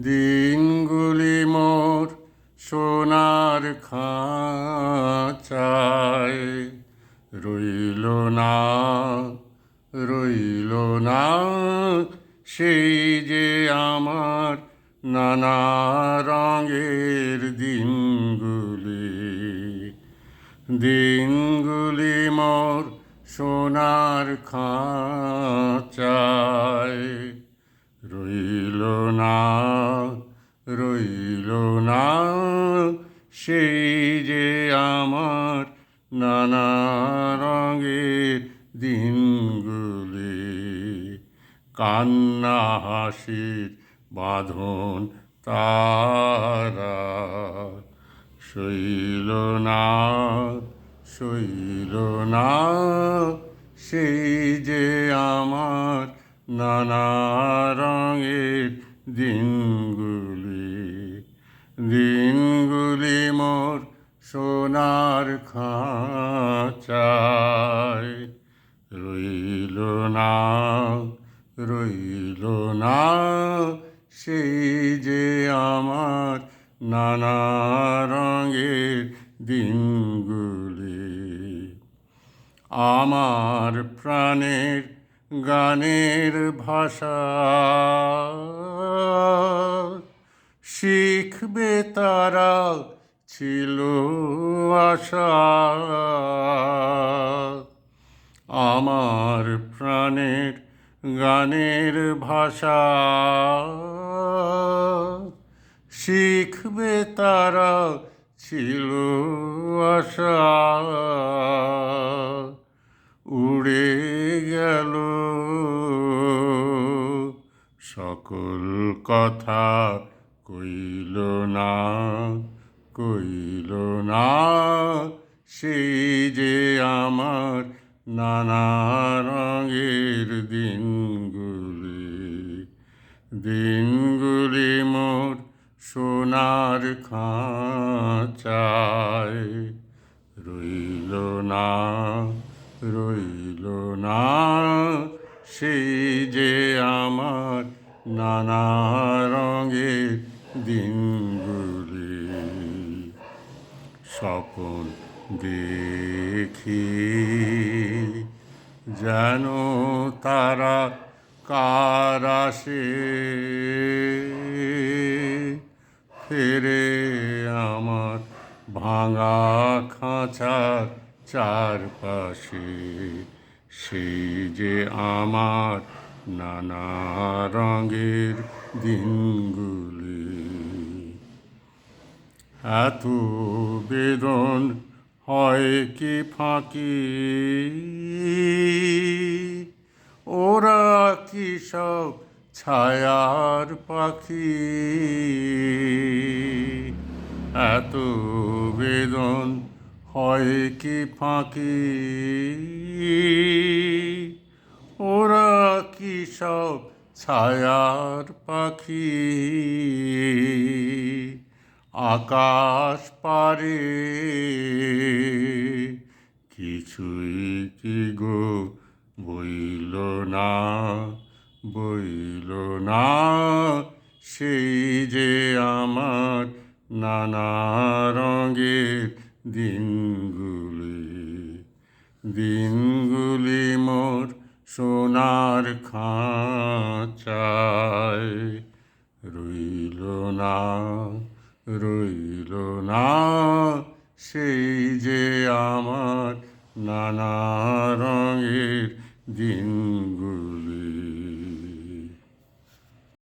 দিনগুলি মোর সোনার খাঁচায়। রইল না রইল না সেই যে আমার নানা রঙের দিনগুলি। দিনগুলি মোর সোনার খাঁচায়। রইল না রইল না, সেই যে আমার নানা রঙের দিনগুলি। কান্না, হাসির বাঁধন, তারা শৈল না শৈল না, সেই যে আমার নানা রঙের দিনগুলি দিনগুলি মোর সোনার খাঁচায়। রইল না রইল না সেই যে আমার নানা রঙের দিনগুলি। আমার প্রাণের গানের ভাষা। শিখবে তারা ছিল আশা। আমার প্রাণের গানের ভাষা। শিখবে তারা ছিল আশা। উড়ে সকল কথা কইল না কইল না সেই যে আমার নানা রঙের দিনগুলি। দিনগুলি মোর সোনার খাঁচায়। রইল না রইল না সেই যে আমার নানা রঙের দিনগুলি স্বপন দেখি। যেন তারা কার কারাসে ফেরে আমার ভাঙা খাঁচার চারপাশে সেই যে আমার নানা রঙের দিনগুলি। এত বেদন হয় কি ফাঁকি? ওরা কি সব ছায়ার পাখি? এত বেদন হয় কি ফাঁকি? ওরা কি সব ছায়ার পাখি? আকাশ পারে। কিছুই কি গো বইল না বইল না? সেই যে আমার নানা রঙের দিনগুলি দিনগুলি মোর সোনার খাঁচায় রইল না রইল না সেই যে আমার নানা রঙের দিনগুলি।